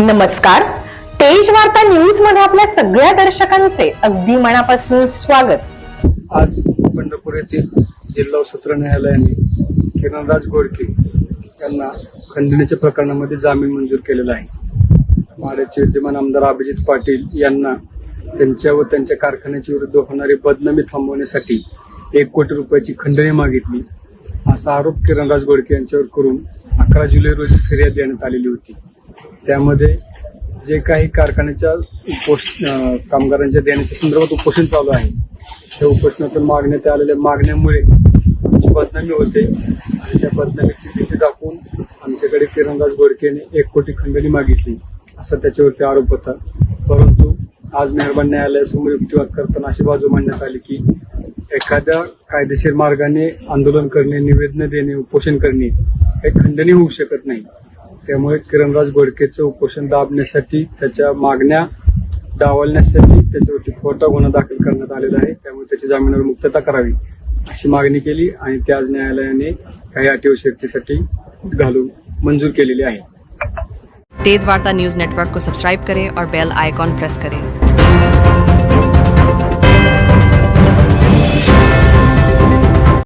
नमस्कार. तेज वार्ता न्यूजमध्ये आपल्या सगळ्या दर्शकांचे अगदी मनापासून स्वागत. आज पंढरपूर येथील जिल्हा सत्र न्यायालयाने किरणराज गोडके यांना खंडणीच्या प्रकरणामध्ये जामीन मंजूर केलेला आहे. माड्याचे विद्यमान आमदार अभिजित पाटील यांना त्यांच्या व त्यांच्या कारखान्याच्या विरुद्ध होणारी बदनामी थांबवण्यासाठी एक कोटी रुपयाची खंडणी मागितली. असा आरोप किरणराज गोडके यांच्यावर करून अकरा जुलै रोजी फिर्याद देण्यात आलेली होती. त्यामध्ये जे काही कारखान्याच्या उपोष कामगारांच्या देण्याच्या संदर्भात उपोषण चालू आहे. त्या उपोषणातून मागण्यात आलेल्या मागण्यामुळे आमची बदनामी होते आणि त्या बदनामीची भीती दाखवून आमच्याकडे किरणराज गोडकेने एक कोटी खंडणी मागितली असा त्याच्यावरती आरोप होता. परंतु आज मेहरबान न्यायालयासमोर युक्तिवाद करताना अशी बाजू मांडण्यात आली की एखाद्या कायदेशीर मार्गाने आंदोलन करणे निवेदन देणे उपोषण करणे हे खंडणी होऊ शकत नाही. त्यामुळे किरणराज गोडकेचं उपोषण दाबण्यासाठी त्याच्या मागण्या डावलण्यासाठी त्याच्यावरती खोटा गुन्हा दाखल करण्यात आलेला आहे. त्यामुळे त्याची जामिनावर मुक्तता करावी अशी मागणी केली आणि ते आज न्यायालयाने काही अटी व शर्तीसाठी घालून मंजूर केलेली आहे. तेज वार्ता न्यूज नेटवर्क को सब्सक्राइब करें और बेल आइकॉन प्रेस करें।